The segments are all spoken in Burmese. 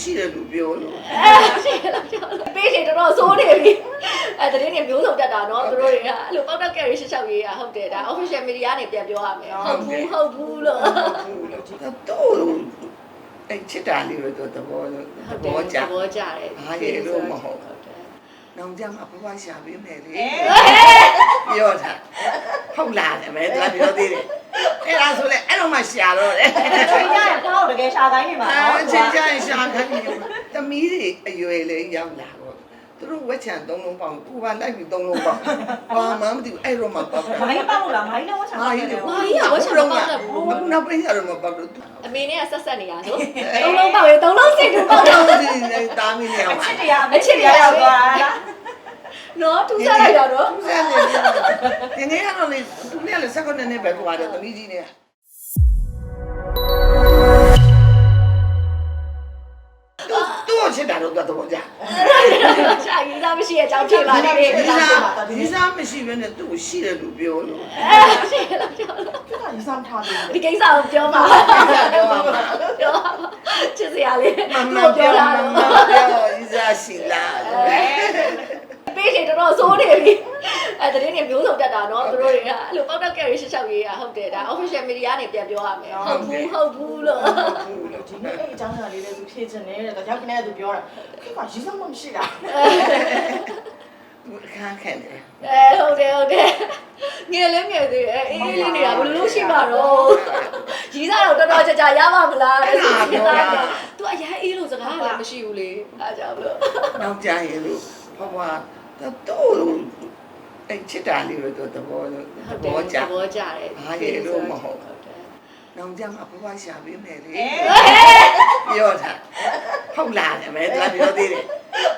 ရှိတယ်လို့ပြောလို့အဲရှိလားပြောလို့ပေးချင်တော်တော်စိုးနေပြီအဲတရင်တွေမျိုးစုံတက်တာနော်သူတို့တွေကအဲ့လိုပေါက်တော့ကယ်ရီရှစ်ချောက်ရေးอ่ะဟုတ်တယ်ဒါ official media ကနေပြန်ပြောရမယ်ဟုတ်ဘူးဟုတ်ဘူးလို့ဟုတ်လို့တော့အဲ့ချစ်တာလေးပဲတော့သဘောသဘောကြသဘောကျတယ်ဘာရေလို့မဟုတ်ဟုတ်တယ်နောင်ကြမှာဘဝရှာပေးမယ်လေပြောတာဟုတ်လားတယ်ပဲသူကပြောသေးတယ်အဲ့ဒါဆိုလေအဲ့တော့မှရှာတော့တယ်ချိန် ကြရင်တော့တကယ်ရှာတိုင်းနေမှာအာနော်အချင်းကြရင်ရှာခိုင်းနေသမီးတွေအရွယ်လေးရောက်လာတော့သူတို့ဝက်ချံသုံးလုံးပေါင်းကိုကလိုက်ပြီးသုံးလုံးပေါင်းဘာမှမသိဘူးအဲ့တော့မှပေါက်တာမိုင်းပေါက်လို့လားမိုင်းလည်းဝတ်ချာမာကြီးတွေမာကြီးကဝက်ချံမပေါက်တတ်ဘူးအခုနောက်ပိုင်းကျတော့မပေါက်တော့အမေနဲ့ကဆက်ဆက်နေရဆိုသုံးလုံးပေါက်ရေသုံးလုံးစိတ်တူပေါက်တော့တော့ဒီတာမီနေအောင်အချစ်တရားအချစ်တရားရောက်သွားတာနော်သူစားလိုက်တော့နော်ဆန်းနေတယ်ငယ်ငယ်ကတော့လေသူနဲ့လည်းစက္ကန့်နဲ့ပဲကွာတယ်သမီးကြီးနဲ့ ချစ်တာတော့တော့ကြာရှာရေးစားမရှိတဲ့အကြောင်းဖြစ်ပါလိမ့်မယ်ဒီစားဒီစားမရှိဘဲနဲ့သူ့ရှိတယ်လို့ပြောလို့အဲရှိလားပြောလို့သူကဒီဆောင်ထားတယ်ဒီကိစ္စကိုပြောပါပြောပါမှာပြောပါချစ်စရာလေးမမလို့ပြောပြောတာတာမတော့ပြောဒီစားရှိလားပေးချင်တော်တော်စိုးနေပြီ အဲတရင်တွေမျိုးစုံတက်တာနော်သူတို့တွေကအဲ့လိုပေါက်တော့ကယ်ရီရှစ်ချောက်ရေးอ่ะဟုတ်တယ်ဒါ official media ကနေပြန်ပြောရမယ်ဟုတ်ဘူးဟုတ်ဘူးလို့ဒီနေ့အဲ့အကြောင်းအရာလေးလေးသူဖြည့်ချင်တယ်တဲ့ရောက်ခနဲ့သူပြောတာခေကရေးဆောင်မရှိတာသူအခန်းခန့်တယ်အဲဟုတ်တယ်ဟုတ်တယ်ငယ်လေးငယ်သေးတယ်အေးအေးလေးနေတာဘယ်လိုလုပ်ရှိမှာတော့ရီးစားတော့တော်တော်ကြာကြာရပါမလားတဲ့သူသူအရင်အေးလို့စကားလည်းမရှိဘူးလေအားကြောင့်လို့နောက်ကြရင်လို့ဘဝတော့ အဲ့ချစ်တာလေးပဲတော့သဘောသဘောကြသဘောကျတယ်ဘာရေလို့မဟုတ်ဟုတ်တယ်နောင်ကြမှာဘဝရှာပေးမယ်လေပြောတာဟုတ်လားတယ်ပဲသူကပြောသေးတယ်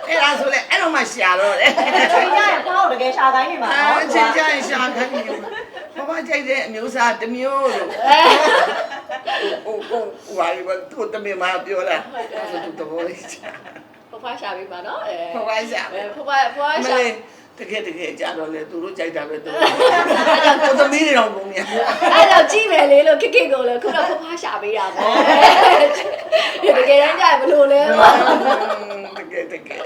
အဲ့ဒါဆိုလေအဲ့တော့မှရှာတော့တယ်ချိန်ကြရင်တော့တကယ်ရှာတိုင်းနေမှာအာနော်အချင်းကြရင်ရှာခိုင်းနေဘဝကြိုက်တဲ့အမျိုးသားတစ်မျိုးလို့ဟိုဟိုဟိုဟာဒီဘသူတမင်မပြောတာအဲ့ဒါသူသဘောလေးချာဖွားဖွားရှာပေးပါနော်အဲဘဝရှာအဲဖွားဖွားဖွားမရှာလေး တကယ်တကယ်ကြတော့လေသူတို့ကြိုက်တာပဲသူတို့သမီးတွေတော့ပုံများအဲ့တော့ကြည့်မယ်လေလို့ခက်ခက်ကိုလေခုတော့ဖွားဖွားရှာပေးတာပေါ့တကယ်တမ်းကျရင်ဘလို့လဲတကယ်တကယ်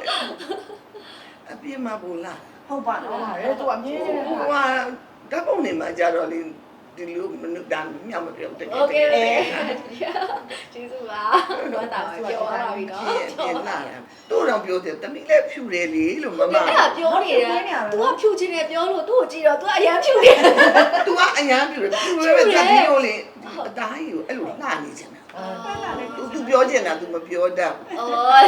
အပြင်းမဘူးလားဟုတ်ပါတော့လေသူအမြဲတမ်းဟိုဟာဓာတ်ပုံနေမှာကြတော့လေ ဒီလိုမနုဒါမြောက်မပြောတကယ် Okay ကျေးဇူးပါဝမ်းသာပါပြောရပါပြီနော်ပြန်လာတို့တော့ပြောတယ်တမီးလည်းဖြူတယ်လေလို့မမအဲ့ဒါပြောနေတာ तू ကဖြူခြင်းနဲ့ပြောလို့သူ့ကိုကြည့်တော့ तू အရန်ဖြူတယ် तू ကအရန်ဖြူတယ်ဖြူတယ်တမီးကိုလေ အသားကြီးကိုအဲ့လိုလှနေချင်တာ तू तू ပြောချင်တာ तू မပြောတတ် အော်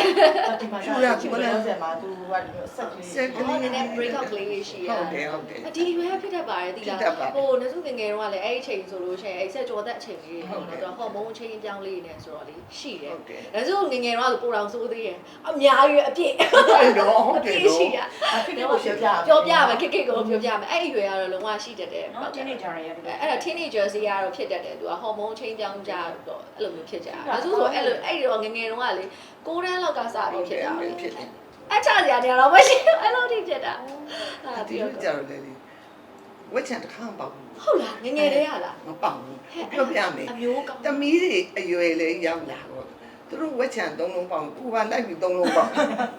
ဒီမှာရှာဒီမှာဆက်မှာသူကဆက်ကလေး ဆက်က ဟို လေး နည်းနည်း break out လေးရှိရ ဟုတ်တယ်ဟုတ်တယ် ဒီရွယ်ဖြစ်တတ်ပါတယ်ဒီလားဟိုနစုငငယ်တော့ကလည်းအဲ့ဒီအချိန်ဆိုလို့ရှိရင်အဲ့ဆက်ကြောတဲ့အချိန်လေးဟုတ်တယ်ဟော်မုန်းအချိန်ပြောင်းလေးနေဆိုတော့လေရှိတယ် ဟုတ်တယ် နစုငငယ်တော့ဆိုပိုတောင်ဆိုးသေးတယ်အများကြီးအပြည့် ဟုတ်တယ်ဟုတ် အ တယ် ပြည့်ရှိရ အဖြစ်ကိုပြောပြ ပြောပြမယ်ခက်ခက်ကိုပြောပြမယ်အဲ့ဒီရွယ်ကတော့လုံးဝရှိတတ်တယ် နော်တင်းနေကြရရဲ့ အဲ့ဒါ teenager စီကတော့ဖြစ်တတ်တယ်သူ ကဟော်မုန်းချင်းပြောင်းကြတော့အဲ့လိုမျိုးဖြစ်ကြတာဒါဆိုဆိုအဲ့လိုအဲ့ဒီတော့ငငယ်တုန်းကလေ6တန်းလောက်ကစပြီးဖြစ်တာပဲဖြစ်တယ်အချစရာနေရာတော့မရှိဘူးအဲ့လိုထိဖြစ်တာအအာတီးပြောကြတော့လေဝက်ချန်တစ်ခါမပေါက်ဘူးဟုတ်လားငငယ်တည်းရလားမပေါက်ဘူးပြောပြမယ်အမျိုးကောင်းသမီးတွေအရွယ်လေးရောက်လာတော့သူတို့ဝက်ချန်သုံးလုံးပေါက်ကိုကလိုက်ပြီးသုံးလုံးပေါက်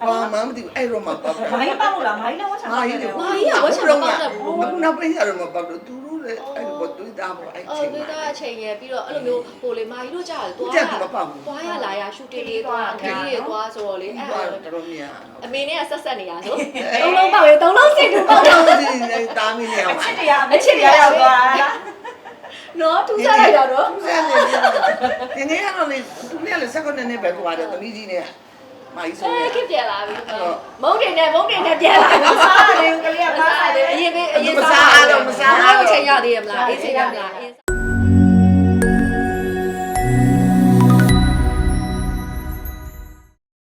ဘာမှမသိဘူးအဲ့တော့မှပေါက်တာမိုင်းပေါက်လို့လားမိုင်းလည်းဝတ်ချာမာကြီးတွေမာကြီးကဝက်ချံမပေါက်တတ်ဘူးအခုနောက်ပိုင်းကျတော့မပေါက်တော့သူတို့ လည်းအဲ့လိုတွေးသားပေါ့အဲ့အော်ချိန်ဒေမှာတာအချိန်ရပြီးတော့အဲ့လိုမျိုးဟိုလေမာကြီးတို့ကြားတယ်သူသွားကြရက်မပေါက်ဘူး သွားရလာရရှူတင်လေးသွားခရီးတွေသွားဆိုတော့လေအဲ့အဲ့ဒါဒါတော်တော်များအမေနဲ့ဆက်ဆက်နေရဆိုသုံးလုံးပေါက်ရေသုံးလုံးစိတ်တူပေါက်တော့ဒီတာမီနေအောင်အချစ်တရားအချစ်တရားရောက်သွားတာနော်သူစားလိုက်တော့နော်ဆန်းနေတယ်ငယ်ငယ်ကတော့လေသူနဲ့လည်းစက္ကန့်နဲ့ပဲကွာတယ်သမီးကြီးနဲ့ မာကြီးဆိုအဲနေခက်ပြန်လာပြီမုံတင်နဲ့မုံတင်နဲ့ပြန်လာပြီစားတယ်ကလေးကမပါစားစားတယ်တယ်အရင်ပဲအရင်စားတော့မစားတော့ချိန်ရသေးရမလားအေးချိန်ရမလား